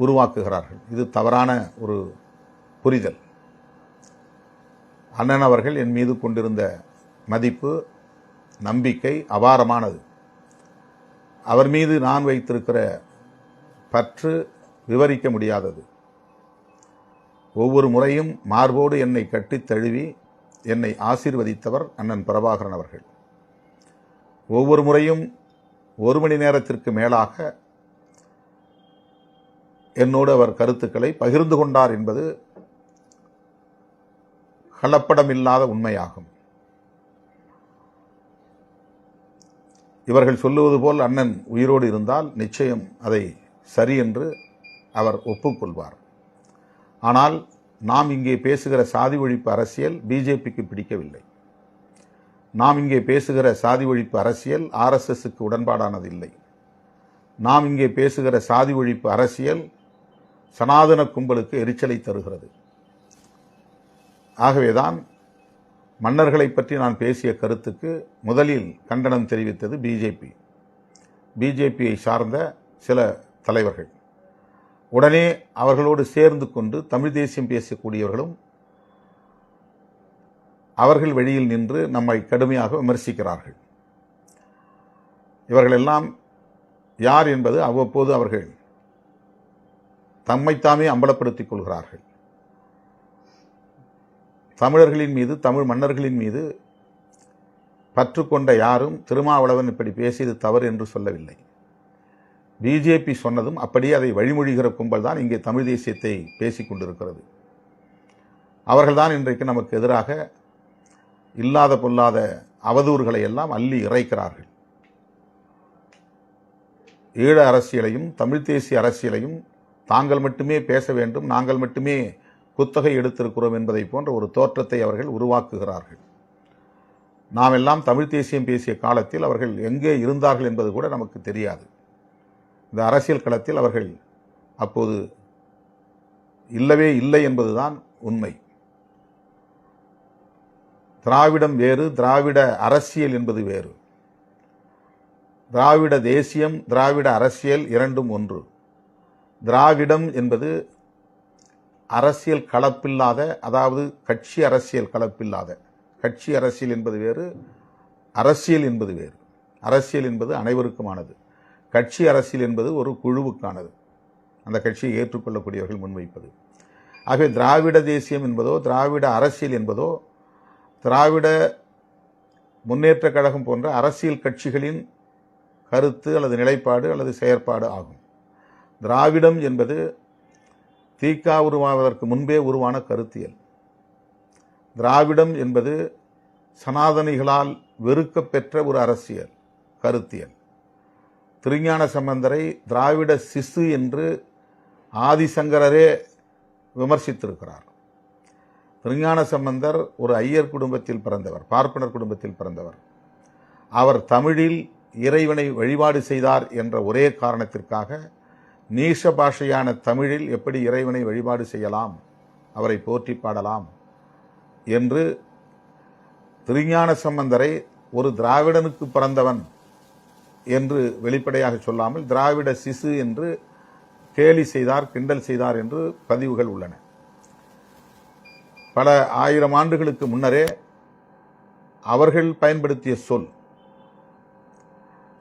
உருவாக்குகிறார்கள். இது தவறான ஒரு புரிதல். அண்ணன் அவர்கள் என் மீது கொண்டிருந்த மதிப்பு நம்பிக்கை அபாரமானது. அவர் மீது நான் வைத்திருக்கிற பற்று விவரிக்க முடியாதது. ஒவ்வொரு முறையும் மார்போடு என்னை கட்டித் தழுவி என்னை ஆசீர்வதித்தவர் அண்ணன் பிரபாகரன் அவர்கள். ஒவ்வொரு முறையும் ஒரு மணி நேரத்திற்கு மேலாக என்னோடு அவர் கருத்துக்களை பகிர்ந்து கொண்டார் என்பது கலப்படமில்லாத உண்மையாகும். இவர்கள் சொல்லுவது போல் அண்ணன் உயிரோடு இருந்தால் நிச்சயம் அதை சரி என்று அவர் ஒப்புக்கொள்வார். ஆனால் நாம் இங்கே பேசுகிற சாதி ஒழிப்பு அரசியல் பிஜேபிக்கு பிடிக்கவில்லை. நாம் இங்கே பேசுகிற சாதி ஒழிப்பு அரசியல் ஆர்எஸ்எஸ்க்கு உடன்பாடானதில்லை. நாம் இங்கே பேசுகிற சாதி ஒழிப்பு அரசியல் சனாதன கும்பலுக்கு எரிச்சலை தருகிறது. ஆகவேதான் மன்னர்களை பற்றி நான் பேசிய கருத்துக்கு முதலில் கண்டனம் தெரிவித்தது பிஜேபி. பிஜேபியை சார்ந்த சில தலைவர்கள். உடனே அவர்களோடு சேர்ந்து கொண்டு தமிழ் தேசியம் பேசக்கூடியவர்களும் அவர்கள் வெளியில் நின்று நம்மை கடுமையாக விமர்சிக்கிறார்கள். இவர்களெல்லாம் யார் என்பது அவ்வப்போது அவர்கள் தம்மைத்தாமே அம்பலப்படுத்திக் கொள்கிறார்கள் தமிழர்களின் மீது தமிழ் மன்னர்களின் மீது பற்று கொண்ட யாரும் திருமாவளவன் இப்படி பேசியது தவறு என்று சொல்லவில்லை. பிஜேபி சொன்னதும் அப்படியே அதை வழிமொழிகிற கும்பல் தான் இங்கே தமிழ் தேசியத்தை பேசிக் கொண்டிருக்கிறது. அவர்கள்தான் இன்றைக்கு நமக்கு எதிராக இல்லாத பொல்லாத அவதூறுகளை எல்லாம் அள்ளி இறைக்கிறார்கள். ஈழ அரசியலையும் தமிழ் தேசிய அரசியலையும் தாங்கள் மட்டுமே பேச வேண்டும் நாங்கள் மட்டுமே குத்தகை எடுத்திருக்கிறோம் என்பதை போன்ற ஒரு தோற்றத்தை அவர்கள் உருவாக்குகிறார்கள். நாம் எல்லாம் தமிழ் தேசியம் பேசிய காலத்தில் அவர்கள் எங்கே இருந்தார்கள் என்பது கூட நமக்கு தெரியாது. இந்த அரசியல் களத்தில் அவர்கள் அப்போது இல்லவே இல்லை என்பதுதான் உண்மை. திராவிடம் வேறு திராவிட அரசியல் என்பது வேறு. திராவிட தேசியம் திராவிட அரசியல் இரண்டும் ஒன்று. திராவிடம் என்பது அரசியல் கலப்பில்லாத அதாவது கட்சி அரசியல் கலப்பில்லாத. கட்சி அரசியல் என்பது வேறு அரசியல் என்பது வேறு. அரசியல் என்பது அனைவருக்குமானது. கட்சி அரசியல் என்பது ஒரு குழுவுக்கானது. அந்த கட்சியை ஏற்றுக்கொள்ளக்கூடியவர்கள் முன்வைப்பது. ஆகவே திராவிட தேசியம் என்பதோ திராவிட அரசியல் என்பதோ திராவிட முன்னேற்ற கழகம் போன்ற அரசியல் கட்சிகளின் கருத்து அல்லது நிலைப்பாடு அல்லது செயற்பாடு ஆகும். திராவிடம் என்பது தீக்கா உருவாவதற்கு முன்பே உருவான கருத்தியல். திராவிடம் என்பது சனாதனிகளால் வெறுக்கப் பெற்ற ஒரு அரசியல் கருத்தியல். திருஞான சம்பந்தரை திராவிட சிசு என்று ஆதிசங்கரரே விமர்சித்திருக்கிறார். திருஞான சம்பந்தர் ஒரு ஐயர் குடும்பத்தில் பிறந்தவர் பார்ப்பனர் குடும்பத்தில் பிறந்தவர். அவர் தமிழில் இறைவனை வழிபாடு செய்தார் என்ற ஒரே காரணத்திற்காக நீச பாஷையான தமிழில் எப்படி இறைவனை வழிபாடு செய்யலாம் அவரை போற்றி பாடலாம் என்று திருஞான சம்பந்தரை ஒரு திராவிடனுக்கு பிறந்தவன் என்று வெளிப்படையாக சொல்லாமல் திராவிட சிசு என்று கேலி செய்தார் கிண்டல் செய்தார் என்று பதிவுகள் உள்ளன. பல ஆயிரம் ஆண்டுகளுக்கு முன்னரே அவர்கள் பயன்படுத்திய சொல்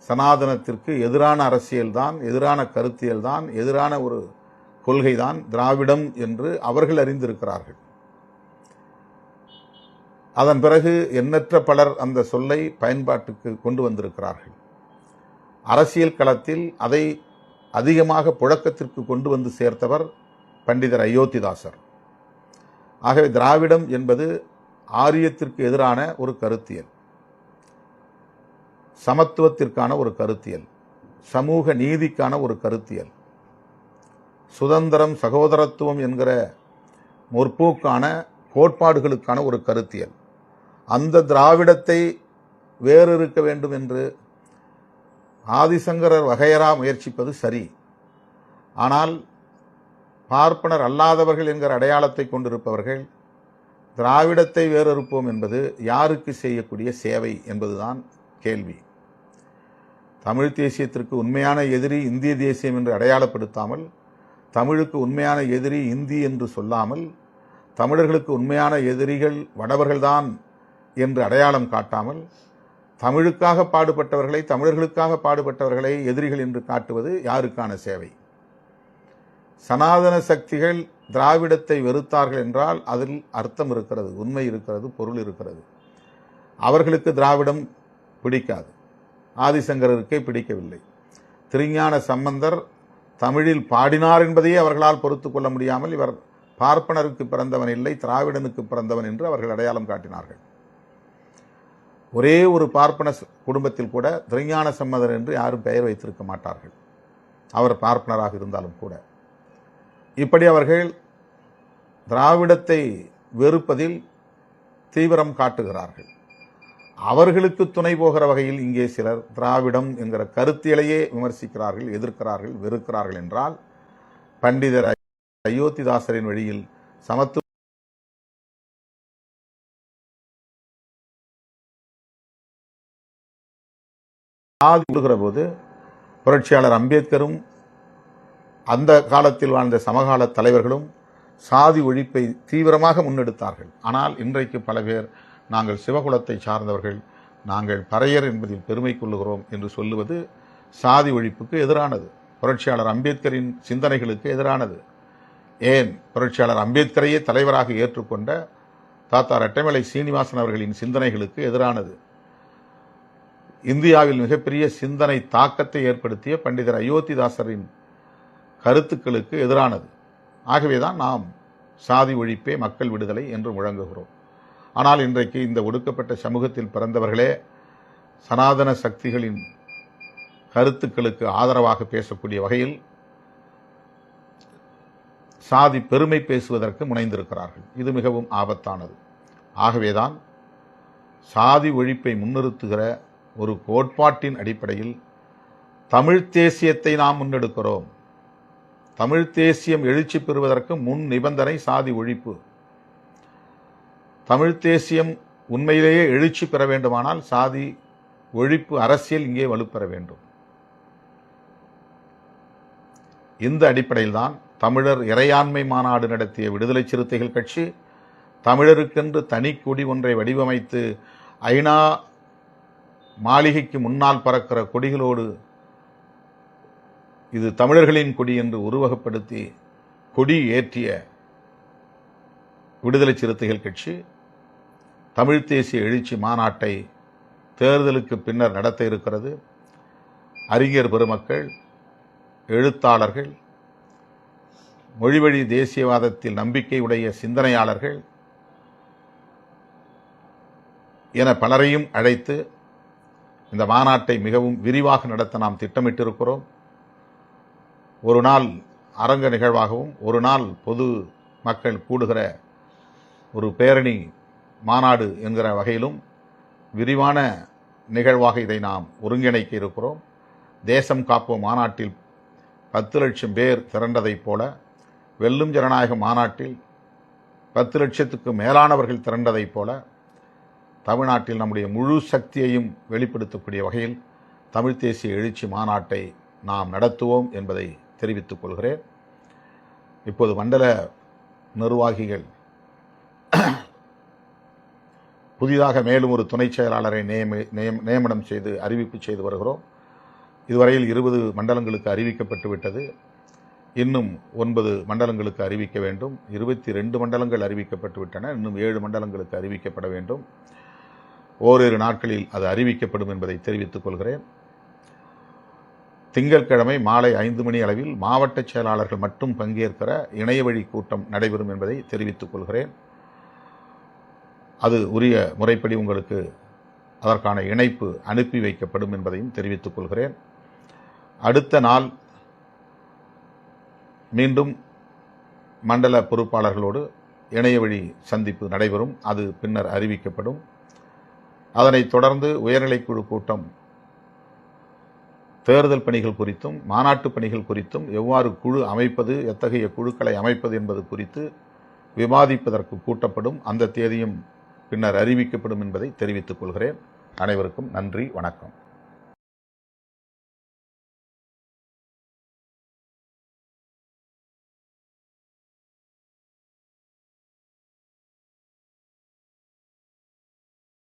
சனாதனத்திற்கு எதிரான அரசியல்தான் எதிரான கருத்தியல்தான் எதிரான ஒரு கொள்கைதான் திராவிடம் என்று அவர்கள் அறிந்திருக்கிறார்கள். அதன் பிறகு எண்ணற்ற பலர் அந்த சொல்லை பயன்பாட்டுக்கு கொண்டு வந்திருக்கிறார்கள். அரசியல் களத்தில் அதை அதிகமாக புழக்கத்திற்கு கொண்டு வந்து சேர்த்தவர் பண்டிதர் அயோத்திதாசர். ஆகவே திராவிடம் என்பது ஆரியத்திற்கு எதிரான ஒரு கருத்தியல். சமத்துவத்திற்கான ஒரு கருத்தியல் சமூக நீதிக்கான ஒரு கருத்தியல். சுதந்திரம் சகோதரத்துவம் என்கிற முற்போக்கான கோட்பாடுகளுக்கான ஒரு கருத்தியல். அந்த திராவிடத்தை வேறு இருக்க வேண்டும் என்று ஆதிசங்கரர் வகையரா முயற்சிப்பது சரி. ஆனால் பார்ப்பனர் அல்லாதவர்கள் என்கிற அடையாளத்தை கொண்டிருப்பவர்கள் திராவிடத்தை வேறறுப்போம் என்பது யாருக்கு செய்யக்கூடிய சேவை என்பதுதான் கேள்வி. தமிழ் தேசியத்திற்கு உண்மையான எதிரி இந்திய தேசியம் என்று அடையாளப்படுத்தாமல் தமிழுக்கு உண்மையான எதிரி இந்தி என்று சொல்லாமல் தமிழர்களுக்கு உண்மையான எதிரிகள் வடவர்கள்தான் என்று அடையாளம் காட்டாமல் தமிழுக்காக பாடுபட்டவர்களை தமிழர்களுக்காக பாடுபட்டவர்களை எதிரிகள் என்று காட்டுவது யாருக்கான சேவை? சனாதன சக்திகள் திராவிடத்தை வெறுத்தார்கள் என்றால் அதில் அர்த்தம் இருக்கிறது உண்மை இருக்கிறது பொருள் இருக்கிறது. அவர்களுக்கு திராவிடம் பிடிக்காது. ஆதிசங்கரருக்கே பிடிக்கவில்லை. திருஞான சம்பந்தர் தமிழில் பாடினார் என்பதையே அவர்களால் பொறுத்து கொள்ள முடியாமல் இவர் பார்ப்பனருக்கு பிறந்தவன் இல்லை திராவிடனுக்கு பிறந்தவன் என்று அவர்கள் அடையாளம் காட்டினார்கள். ஒரே ஒரு பார்ப்பன குடும்பத்தில் கூட திருஞான சம்மதர் என்று யாரும் பெயர் வைத்திருக்க மாட்டார்கள். அவர் பார்ப்பனராக இருந்தாலும் கூட. இப்படி அவர்கள் திராவிடத்தை வெறுப்பதில் தீவிரம் காட்டுகிறார்கள். அவர்களுக்கு துணை போகிற வகையில் இங்கே சிலர் திராவிடம் என்கிற கருத்தியலையே விமர்சிக்கிறார்கள் எதிர்க்கிறார்கள் வெறுக்கிறார்கள் என்றால் பண்டிதர் அயோத்திதாசரின் வழியில் சமத்துவ ஆதி போது புரட்சியாளர் அம்பேத்கரும் அந்த காலத்தில் வாழ்ந்த சமகால தலைவர்களும் சாதி ஒழிப்பை தீவிரமாக முன்னெடுத்தார்கள். ஆனால் இன்றைக்கு பல பேர் நாங்கள் சிவகுலத்தை சார்ந்தவர்கள் நாங்கள் பறையர் என்பதில் பெருமை கொள்ளுகிறோம் என்று சொல்லுவது சாதி ஒழிப்புக்கு எதிரானது. புரட்சியாளர் அம்பேத்கரின் சிந்தனைகளுக்கு எதிரானது. ஏன் புரட்சியாளர் அம்பேத்கரையே தலைவராக ஏற்றுக்கொண்ட தாத்தா ரெட்டமலை சீனிவாசன் அவர்களின் சிந்தனைகளுக்கு எதிரானது? இந்தியாவில் மிகப்பெரிய சிந்தனை தாக்கத்தை ஏற்படுத்திய பண்டிதர் அயோத்திதாசரின் கருத்துக்களுக்கு எதிரானது. ஆகவேதான் நாம் சாதி ஒழிப்பே மக்கள் விடுதலை என்று முழங்குகிறோம். ஆனால் இன்றைக்கு இந்த ஒடுக்கப்பட்ட சமூகத்தில் பிறந்தவர்களே சனாதன சக்திகளின் கருத்துக்களுக்கு ஆதரவாக பேசக்கூடிய வகையில் சாதி பெருமை பேசுவதற்கு முனைந்திருக்கிறார்கள். இது மிகவும் ஆபத்தானது. ஆகவேதான் சாதி ஒழிப்பை முன்னிறுத்துகிற ஒரு கோட்பாட்டின் அடிப்படையில் தமிழ் தேசியத்தை நாம் முன்னெடுக்கிறோம். தமிழ் தேசியம் எழுச்சி பெறுவதற்கு முன் நிபந்தனை சாதி ஒழிப்பு. தமிழ் தேசியம் உண்மையிலேயே எழுச்சி பெற வேண்டுமானால் சாதி ஒழிப்பு அரசியல் இங்கே வலுப்பெற வேண்டும். இந்த அடிப்படையில்தான் தமிழர் இறையாண்மை மாநாடு நடத்திய விடுதலை சிறுத்தைகள் கட்சி தமிழருக்கென்று தனி கொடி ஒன்றை வடிவமைத்து ஐநா மாளிகைக்கு முன்னால் பறக்கிற கொடிகளோடு இது தமிழர்களின் கொடி என்று உருவகப்படுத்தி கொடி ஏற்றிய விடுதலை சிறுத்தைகள் கட்சி தமிழ் தேசிய எழுச்சி மாநாட்டை தேர்தலுக்கு பின்னர் நடத்த இருக்கிறது. அறிஞர் பெருமக்கள் எழுத்தாளர்கள் மொழிவழி தேசியவாதத்தில் நம்பிக்கையுடைய சிந்தனையாளர்கள் என பலரையும் அழைத்து இந்த மாநாட்டை மிகவும் விரிவாக நடத்த நாம் திட்டமிட்டிருக்கிறோம். ஒரு நாள் அரங்க நிகழ்வாகவும் ஒரு நாள் பொது மக்கள் கூடுகிற ஒரு பேரணி மாநாடு என்கிற வகையிலும் விரிவான நிகழ்வாக இதை நாம் ஒருங்கிணைக்க இருக்கிறோம். தேசம் காப்போம் மாநாட்டில் பத்து லட்சம் பேர் திரண்டதைப் போல வெல்லும் ஜனநாயக மாநாட்டில் பத்து லட்சத்துக்கு மேலானவர்கள் திரண்டதைப் போல தமிழ்நாட்டில் நம்முடைய முழு சக்தியையும் வெளிப்படுத்தக்கூடிய வகையில் தமிழ் தேசிய எழுச்சி மாநாட்டை நாம் நடத்துவோம் என்பதை தெரிவித்துக் கொள்கிறேன். இப்போது மண்டல நிர்வாகிகள் புதிதாக மேலும் ஒரு துணைச் செயலாளரை நியமி நியம்- நியமனம் செய்து அறிவிப்பு செய்து வருகிறோம். இதுவரையில் இருபது மண்டலங்களுக்கு அறிவிக்கப்பட்டு விட்டது. இன்னும் ஒன்பது மண்டலங்களுக்கு அறிவிக்க வேண்டும். இருபத்தி ரெண்டு மண்டலங்கள் அறிவிக்கப்பட்டு விட்டன. இன்னும் ஏழு மண்டலங்களுக்கு அறிவிக்கப்பட வேண்டும். ஓரிரு நாட்களில் அது அறிவிக்கப்படும் என்பதை தெரிவித்துக் கொள்கிறேன். திங்கட்கிழமை மாலை ஐந்து மணி அளவில் மாவட்ட செயலாளர்கள் மட்டும் பங்கேற்கிற இணையவழி கூட்டம் நடைபெறும் என்பதை தெரிவித்துக் கொள்கிறேன். அது உரிய முறைப்படி உங்களுக்கு அதற்கான இணைப்பு அனுப்பி வைக்கப்படும் என்பதையும் தெரிவித்துக் கொள்கிறேன். அடுத்த நாள் மீண்டும் மண்டல பொறுப்பாளர்களோடு இணையவழி சந்திப்பு நடைபெறும். அது பின்னர் அறிவிக்கப்படும். அதனைத் தொடர்ந்து உயர்நிலைக்குழு கூட்டம் தேர்தல் பணிகள் குறித்தும் மாநாட்டு பணிகள் குறித்தும் எவ்வாறு குழு அமைப்பது எத்தகைய குழுக்களை அமைப்பது என்பது குறித்து விவாதிப்பதற்கு கூட்டப்படும். அந்த தேதியும் பின்னர் அறிவிக்கப்படும் என்பதை தெரிவித்துக் கொள்கிறேன். அனைவருக்கும் நன்றி வணக்கம்.